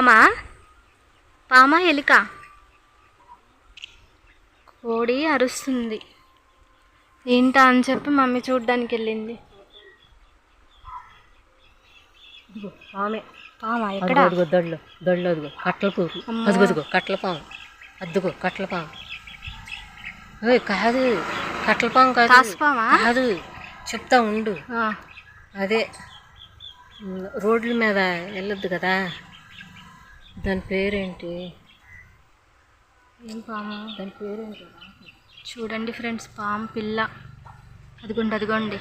పామా పామా ఎలుక కోడి అరుస్తుంది. ఏంటా అని చెప్పి మమ్మీ చూడ్డానికి వెళ్ళింది. ఆమె పామా. ఎక్కడ అదిగో అదిగో దొడ్లు దొడ్లు అదిగో కట్టల పువ్వు అదిగో అదిగో కట్టల పాము. అద్దుగో కట్టల పాము. కాదు. కట్టల పాము కాదు. కాదు. చెప్తా ఉండు. ఆ, అదే. రోడ్ల మీద వెళ్ళొద్దు కదా. దాని పేరేంటి? ఏం పాము? దాని పేరేంటి? చూడండి ఫ్రెండ్స్ పాము పిల్ల. అదిగోండి అదిగోండి.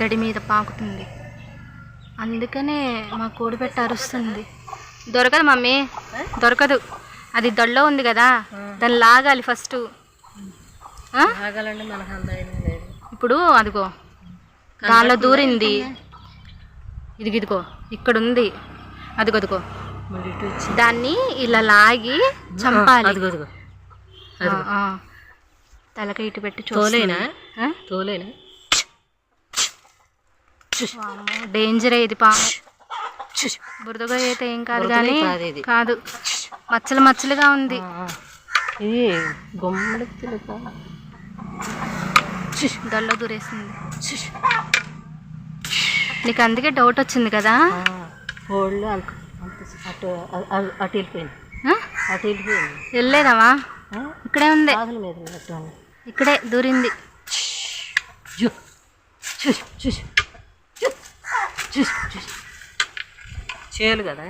తడి మీద పాకుతుంది. అందుకనే మా కోడి పెట్ట అరుస్తుంది. దొరకదు మమ్మీ దొరకదు. అది దొడ్లో ఉంది కదా దాన్ని లాగాలి ఫస్ట్. ఇప్పుడు అదిగో దానిలో దూరింది. ఇదిగో ఇదిగో ఇక్కడ ఉంది అదిగో అదిగో. మళ్ళీ ఇటు వచ్చి. దాన్ని ఇలా లాగి చంపాలి. అదిగో అదిగో. ఆ, ఆ. తలక ఇటు పెట్టి తోలేనా? తోలేనా? డేంజరే ఇది పాము బురదగా అయితే ఏం కాదు కానీ కాదు మచ్చలు మచ్చలుగా ఉంది. ఇది గుమ్మడి దూరేసింది. నీకు అందుకే డౌట్ వచ్చింది కదా? కోళ్ళు అటు అటు వెళ్ళిపోయింది? అటు వెళ్ళిపోయింది. వెళ్ళలేదమ్మా? ఇక్కడే ఉంది. కాదుల మీద ఉన్నట్టు. ఇక్కడే దూరింది. చేయాలి కదా?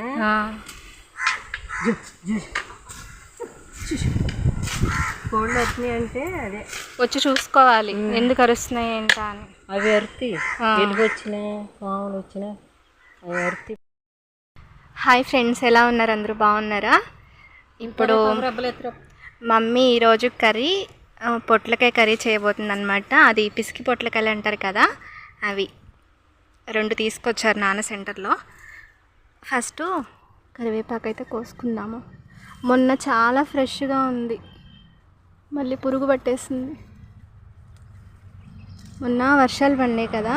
కోళ్ళు వచ్చినాయి అంటే అదే. వచ్చి చూసుకోవాలి. ఎందుకు అరుస్తున్నాయి ఏంటా అని. అవి అరితి ఆ. వెలుగు వచ్చినాయి పాములు వచ్చినాయి అవి అరితి హాయ్ ఫ్రెండ్స్ ఎలా ఉన్నారు? అందరూ బాగున్నారా? ఇప్పుడు మమ్మీ ఈరోజు కర్రీ పొట్లకాయ కర్రీ చేయబోతుంది అనమాట అది పిసికి పొట్లకాయలు అంటారు కదా అవి రెండు తీసుకొచ్చారు నాన్న సెంటర్లో. ఫస్ట్ కరివేపాకు అయితే కోసుకుందాము. మొన్న చాలా ఫ్రెష్గా ఉంది. మళ్ళీ పురుగు పట్టేసింది. మొన్న వర్షాలు పడినాయి కదా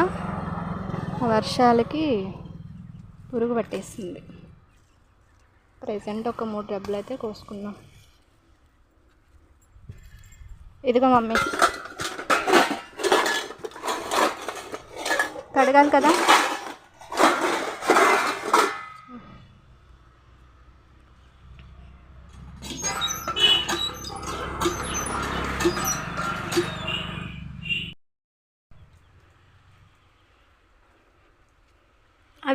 ఆ వర్షాలకి పురుగు పట్టేసింది. ప్రజెంట్ ఒక మూడు డబ్బులు అయితే కోసుకున్నాం ఇదిగో మమ్మీ. కడగాలి కదా?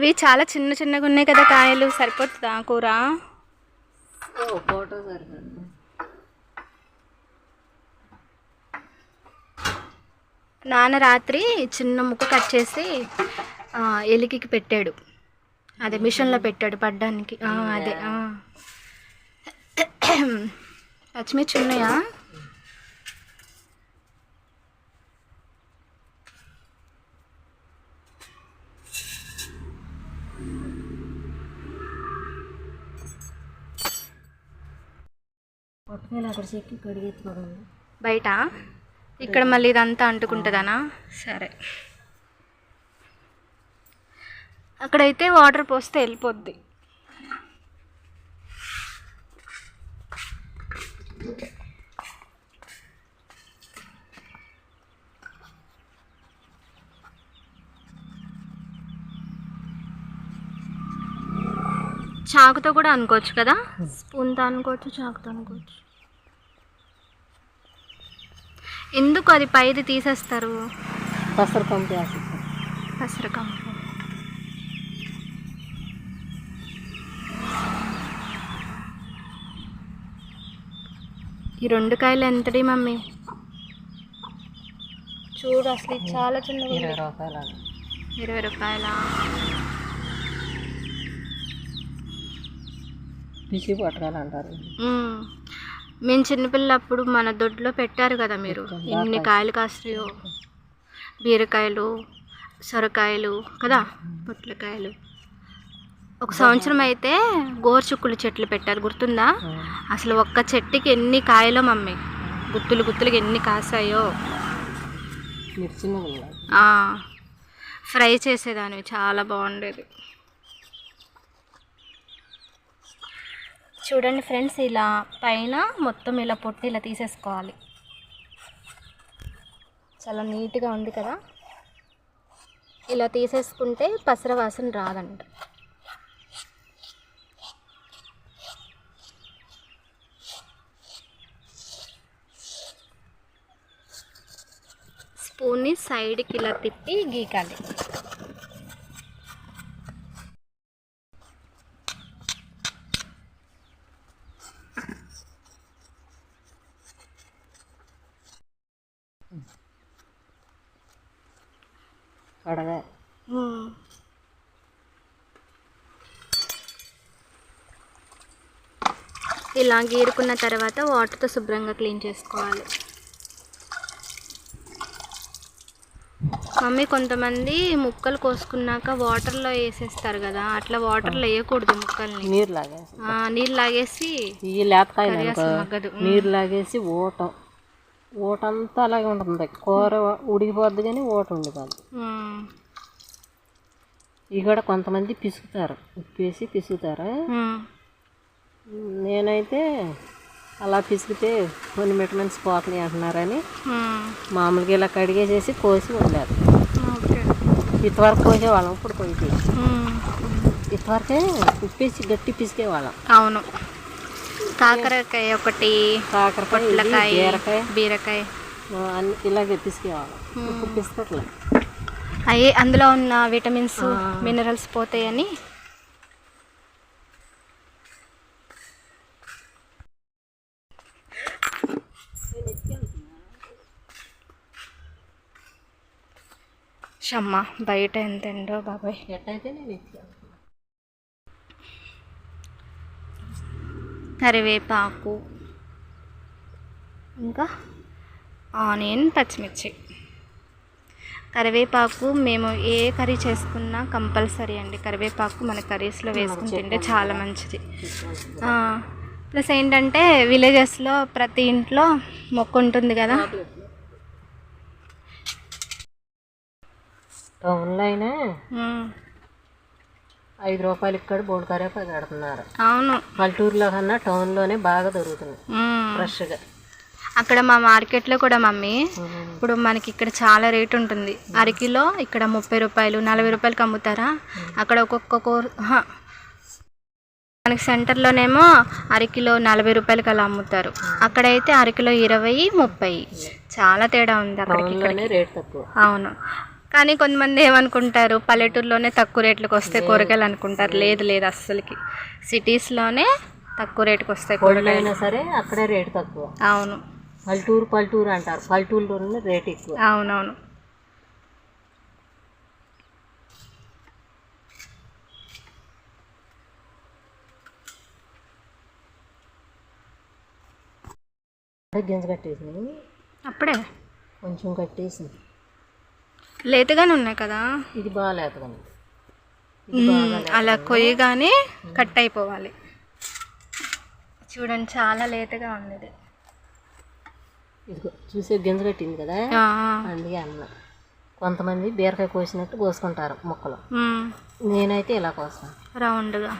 అవి చాలా చిన్న చిన్నగా ఉన్నాయి కదా కాయలు. సరిపోతుందా కూర? ఫోటో సరిపోతుంది నాన్న రాత్రి చిన్న ముక్క కట్ చేసి ఎలికకి పెట్టాడు. అదే మిషన్లో పెట్టాడు పడ్డానికి. అదే. పచ్చిమిర్చి ఉన్నాయా పొట్టుకాయలు అక్కడ చెక్కి కడిగెత్తుకోవడం బయట? ఇక్కడ మళ్ళీ ఇదంతా అంటుకుంటుందనా? సరే. అక్కడైతే వాటర్ పోస్తే వెళ్ళిపోద్ది. చాకుతో కూడా అనుకోవచ్చు కదా? స్పూన్తో అనుకోవచ్చు చాకుతో అనుకోవచ్చు. ఎందుకు అది పైది తీసేస్తారు? ఆశిస్తాం పెసరకంపు ఈ రెండు కాయలు ఎంతడి మమ్మీ? చూడు అసలు చాలా చిన్నగా ఇరవై. రూపాయలు. ఇరవై రూపాయల? పిసి పట్టుకాయలు అంటారు మేము చిన్నపిల్లప్పుడు మన దొడ్లో పెట్టారు కదా మీరు. ఎన్ని కాయలు కాస్తాయో. బీరకాయలు సొరకాయలు కదా పొట్లకాయలు. ఒక సంవత్సరం అయితే గోరుచుక్కులు చెట్లు పెట్టారు గుర్తుందా? అసలు ఒక్క చెట్టుకి ఎన్ని కాయలో మమ్మీ? గుత్తులు గుత్తులకి ఎన్ని కాసాయో ఫ్రై చేసేదాన్ని చాలా బాగుండేది. చూడండి ఫ్రెండ్స్ ఇలా పైన మొత్తం ఇలా పొట్టి ఇలా తీసేసుకోవాలి. చాలా నీట్గా ఉంది కదా? ఇలా తీసేసుకుంటే పసర వాసన రాదంట. స్పూన్ని సైడ్కి ఇలా తిప్పి గీకాలి. కడగా ఇలా గీరుకున్న తర్వాత వాటర్తో శుభ్రంగా క్లీన్ చేసుకోవాలి. మమ్మీ కొంతమంది ముక్కలు కోసుకున్నాక వాటర్లో వేసేస్తారు కదా అట్లా వాటర్లో వేయకూడదు ముక్కల్ని. నీరు లాగేసి. నీళ్ళు లాగేసి మగ్గదు. నీరు లాగేసి ఊట. ఊట అంతా అలాగే ఉంటుంది. కూర ఉడికిపోద్ది కానీ ఊట ఉండిపోద్ది. ఇవి కూడా కొంతమంది పిసుకుతారు. ఉప్పేసి పిసుకుతారు. నేనైతే అలా పిసికితే కొన్ని విటమిన్స్ పోతున్నాయి అంటున్నారని మామూలుగా ఇలా కడిగేసేసి కోసి వదిలేదు ఓకే. ఇంతవరకు కోసేవాళ్ళం ఇప్పుడు ఉమ్, ఇంతవరకే ఉప్పేసి గట్టి పిసికేవాళ్ళం. అవును. కాకరకాయ ఒకటి కాకరకాయ పొట్లకాయ బీరకాయ. బీరకాయ. ఇలాగే ఇప్పుడు పిసకట్లే అవి అందులో ఉన్న విటమిన్స్ మినరల్స్ పోతాయని. షమ్మ బయట ఎంత ఎండో బాబాయ్. ఎట్టయితే నేను కరివేపాకు ఇంకా ఆనియన్ పచ్చిమిర్చి. కరివేపాకు మేము ఏ కర్రీ చేసుకున్నా కంపల్సరీ అండి. కరివేపాకు మన కర్రీస్లో వేసుకుని తింటే చాలా మంచిది. ప్లస్ ఏంటంటే విలేజెస్లో ప్రతి ఇంట్లో మొక్క ఉంటుంది కదా. టౌన్లో అయినా ఐదు రూపాయలు ఇక్కడ బోర్డు కరివేపాకు కడుతున్నారు అవును. పల్లెటూరులో కన్నా టౌన్లోనే బాగా దొరుకుతుంది. ఫ్రెష్గా. అక్కడ మా మార్కెట్లో కూడా మమ్మీ ఇప్పుడు మనకి ఇక్కడ చాలా రేట్ ఉంటుంది. అరకిలో ఇక్కడ ముప్పై రూపాయలు నలభై రూపాయలకి అమ్ముతారా? అక్కడ ఒక్కొక్క కూర. మనకి సెంటర్లోనేమో అరకిలో నలభై రూపాయలకి అలా అమ్ముతారు. అక్కడైతే అరకిలో ఇరవై ముప్పై. చాలా తేడా ఉంది అక్కడికి టౌన్లోనే రేట్ తక్కువ. అవును. కానీ కొంతమంది ఏమనుకుంటారు పల్లెటూరులోనే తక్కువ రేట్లకు వస్తాయి కూరగాయలు అనుకుంటారు. లేదు లేదు అస్సలకి. సిటీస్లోనే తక్కువ రేటుకి వస్తాయి కూరగాయలు. అయినా సరే అక్కడే రేట్ తక్కువ. అవును. పల్లెటూరు పల్లెటూరు అంటారు. పల్లెటూరులోనే రేట్ ఎక్కువ. అవునవును. గింజ కట్టేసి అప్పుడే? కొంచెం కట్టేసి లేతగానే ఉన్నాయి కదా? ఇది బాగాలేదండి మ్మ్. అలా కొయ్యగానే కట్ అయిపోవాలి. చూడండి చాలా లేతగా ఉంది ఇది ఇదిగో చూసే గింజ కట్టింది కదా? అందుకే అన్న. కొంతమంది బీరకాయ కోసినట్టు కోసుకుంటారు ముక్కలు. నేనైతే ఇలా కోస్తాను. రౌండ్గా.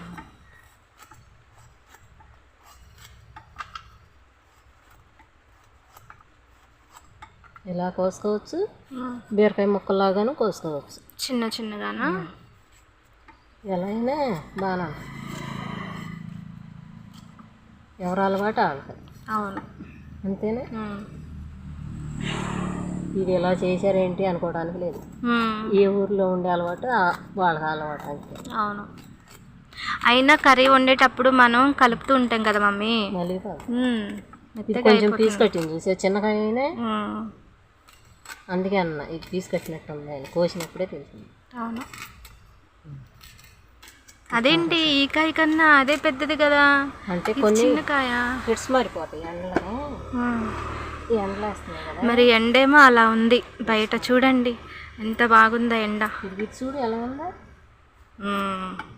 ఇలా కోసుకోవచ్చు. బీరకాయ ముక్కలాగాను కోసుకోవచ్చు. చిన్న చిన్నగానా? ఎలా అయినా బాగా ఎవరు అలవాటు వాళ్ళకి అవును. అంతేనా. ఇది ఎలా చేశారేంటి అనుకోవడానికి లేదు. ఏ ఊర్లో ఉండే అలవాటు వాళ్ళకి అలవాటు అంతే. అవును. అయినా కర్రీ వండేటప్పుడు మనం కలుపుతూ ఉంటాం కదా మమ్మీ. కొంచెం. పీస్ కట్టింది. చూసే చిన్నకాయ అయినా. అందుకే అన్న ఇది ఉంది ఆయన. కోసినప్పుడే తెలిసింది. అవును. అదేంటి ఈ కాయ కన్నా అదే పెద్దది కదా. అంటే కొన్ని చిన్న కాయ. హిట్స్ మారిపోతాయి ఎండలో. ఈ ఎండలో వేస్తున్నాయి కదా. మరి ఎండేమో అలా ఉంది. బయట చూడండి ఎంత బాగుందో ఎండ. ఇది చూడు ఎలా ఉందా.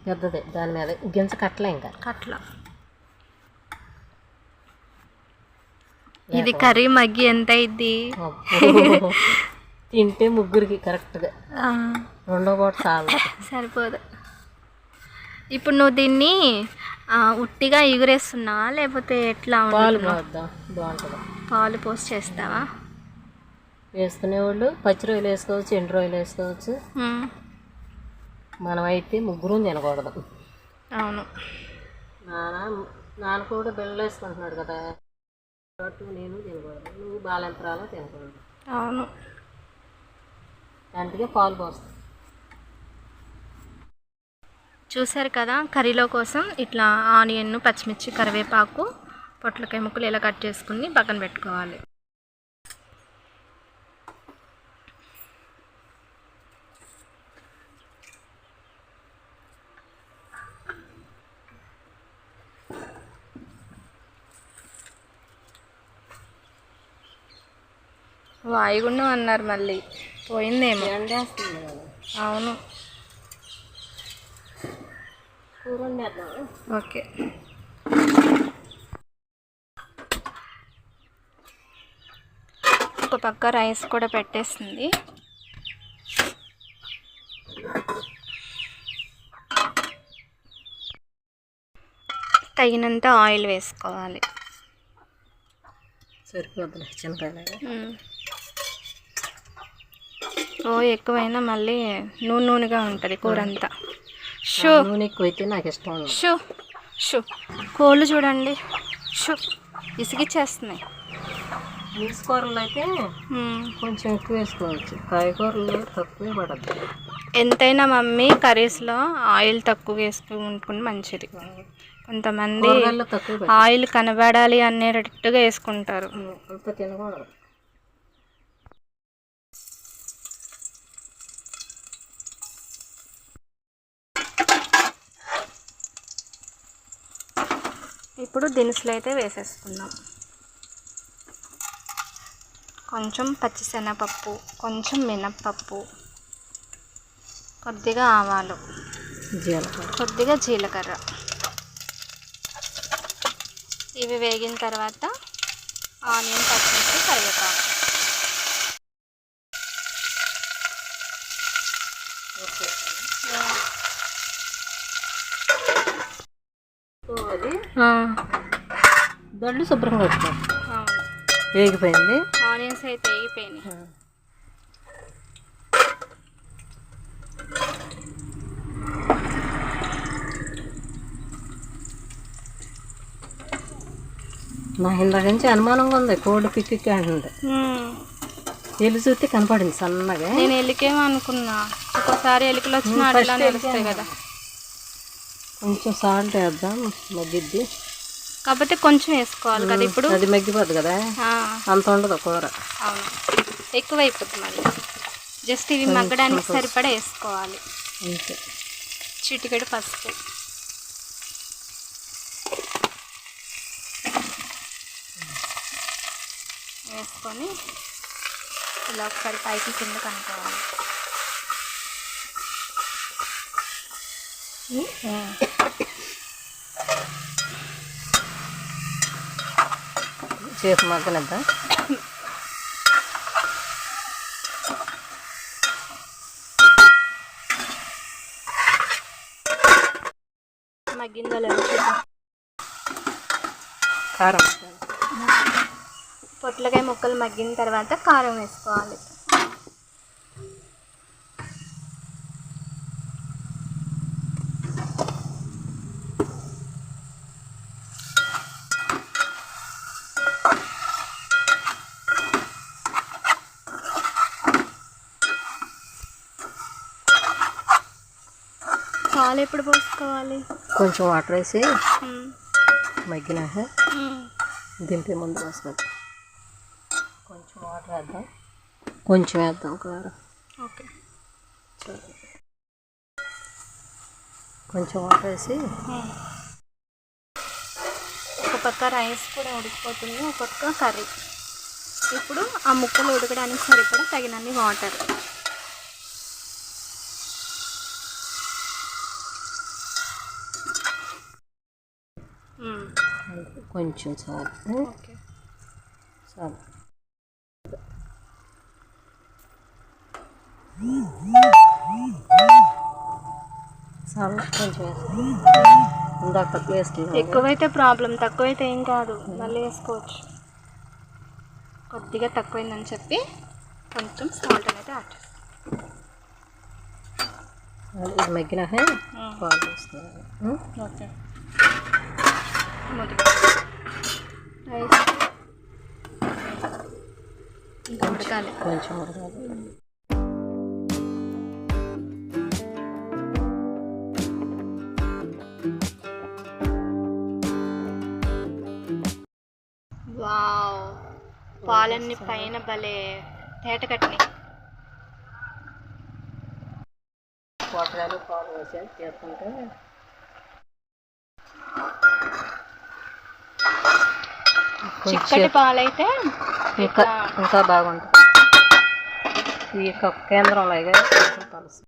పెద్దదే దాని మీద. గింజ కట్టలే ఇంకా. అట్లా ఇది కర్రీ మగ్గి ఎంత అయింది. తింటే ముగ్గురికి కరెక్ట్గా రెండో పూట చాలు. సరిపోదు. ఇప్పుడు నువ్వు దీన్ని ఉట్టిగా ఎగురేస్తున్నావా లేకపోతే ఎట్లా పాలు? పోద్దాం బాగుంటుంది. పాలు పోసి చేస్తావా? వేసుకునేవాళ్ళు పచ్చి రొయ్యలు వేసుకోవచ్చు ఎండు రొయ్యలు వేసుకోవచ్చు. మనం అయితే ముగ్గురు తినకూడదు. అవును. నాన్న నాన్న కూడా బిళ్ళలు వేసుకుంటున్నాడు కదా. కాబట్టి నేను తినకూడదు. నువ్వు బాలంతరాలో తినకూడదు. అవును. అందుకే పాలు పోస్తాను. చూసారు కదా కర్రీలో కోసం ఇట్లా ఆనియన్ పచ్చిమిర్చి కరివేపాకు పొట్లకాయ ముక్కలు ఇలా కట్ చేసుకుని పక్కన పెట్టుకోవాలి. వాయుగుండం అన్నారు మళ్ళీ. పోయిందేమో. అవును. ఓకే. ఒక పక్క రైస్ కూడా పెట్టేసింది. తగినంత ఆయిల్ వేసుకోవాలి. చిన్నకాయలు మ్మ్. ఓ ఎక్కువైనా మళ్ళీ నూనె నూనెగా ఉంటుంది కూర అంతా షూ నూనె ఎక్కువ అయితే నాకు ఇష్టం షూ. షూ. కోళ్ళు చూడండి. షూ. ఇసిగిచ్చేస్తున్నాయి కూరలు అయితే. కొంచెం ఎక్కువ వేసుకోవచ్చు. కాయగూరలు తక్కువే పడద్దు. ఎంతైనా మమ్మీ కర్రీస్లో ఆయిల్ తక్కువ వేసుకుంటే మంచిది. కొంతమంది ఆయిల్ కనబడాలి అనేటట్టుగా వేసుకుంటారు. తినకూడదు. ఇప్పుడు దినుసులు అయితే వేసేసుకుందాం. కొంచెం పచ్చిశనగపప్పు కొంచెం మినప్పప్పు కొద్దిగా ఆవాలు జీలకర్ర. కొద్దిగా జీలకర్ర. ఇవి వేగిన తర్వాత ఆనియన్ పచ్చిమిర్చి కరివేపాకు దొడ్లు శుభ్రంగా పెట్టుకో. వేగిపోయింది. ఆనియన్స్ అయితే వేగిపోయినాయి. నాకు ఇందాక నుంచి అనుమానంగా ఉంది. కోడి పిక్కి అంటుంది. ఎల్లు చూస్తే కనపడింది సన్నగా. నేను ఎలికేమో అనుకున్నా. ఒక్కోసారి ఎలికలు వచ్చిన అట్లా నిలుస్తాయి కదా. కొంచెం సాల్ట్ వేద్దాం మగ్గిద్ది. కాబట్టి కొంచెం వేసుకోవాలి కదా ఇప్పుడు? అది మగ్గిపోద్ది కదా? అంత ఉండదు కూర. అవును. ఎక్కువ అయిపోతుంది మళ్ళీ. జస్ట్ ఇవి మగ్గడానికి సరిపడా వేసుకోవాలి. అంతే. చిటికెడు పసుపు. వేసుకొని ఇలా ఒకసారి పైకి కింద కనుక్కోవాలి చేసి మగ్గనిద్దాం మగ్గిందో లేదో కారం. పొట్లకాయ ముక్కలు మగ్గిన తర్వాత కారం వేసుకోవాలి. పాలు ఎప్పుడు పోసుకోవాలి? కొంచెం వాటర్ వేసి. మగ్గినాక మ్మ్. దింపే ముందు పోసుకోవాలి కొంచెం వాటర్ వేద్దాం. కొంచెం వేద్దాం కారం ఓకే. కొంచెం వాటర్ వేసి ఒక పక్క రైస్ కూడా ఉడికిపోతుంది ఒక పక్క కర్రీ. ఇప్పుడు ఆ ముక్కలు ఉడకడానికి సరిపడా తగినన్ని వాటర్. కొంచెం చాలు. చాలు. కొంచెం ఇందాక వేసుకున్నాం ఎక్కువైతే ప్రాబ్లం తక్కువైతే ఏం కాదు. మళ్ళీ వేసుకోవచ్చు. కొద్దిగా తక్కువైందని చెప్పి కొంచెం సాల్ట్ అనేది యాడ్ చేస్తాం ఇది మగ్గినాక పాలు వేస్తున్నాను? ఓకే. రైస్ ఇంకా ఉడకాలి. కొంచెం ఉడకాలి. వావ్. పాలన్నీ పైన భలే తేట కట్టినాయి. కూరగాయలు పాలు వేసి తీసుకుంటే చిక్కటి పాలైతే ఇంకా ఇంకా బాగుంటుంది. ఈ యొక్క కేంద్రంలో కొంచెం కలుసు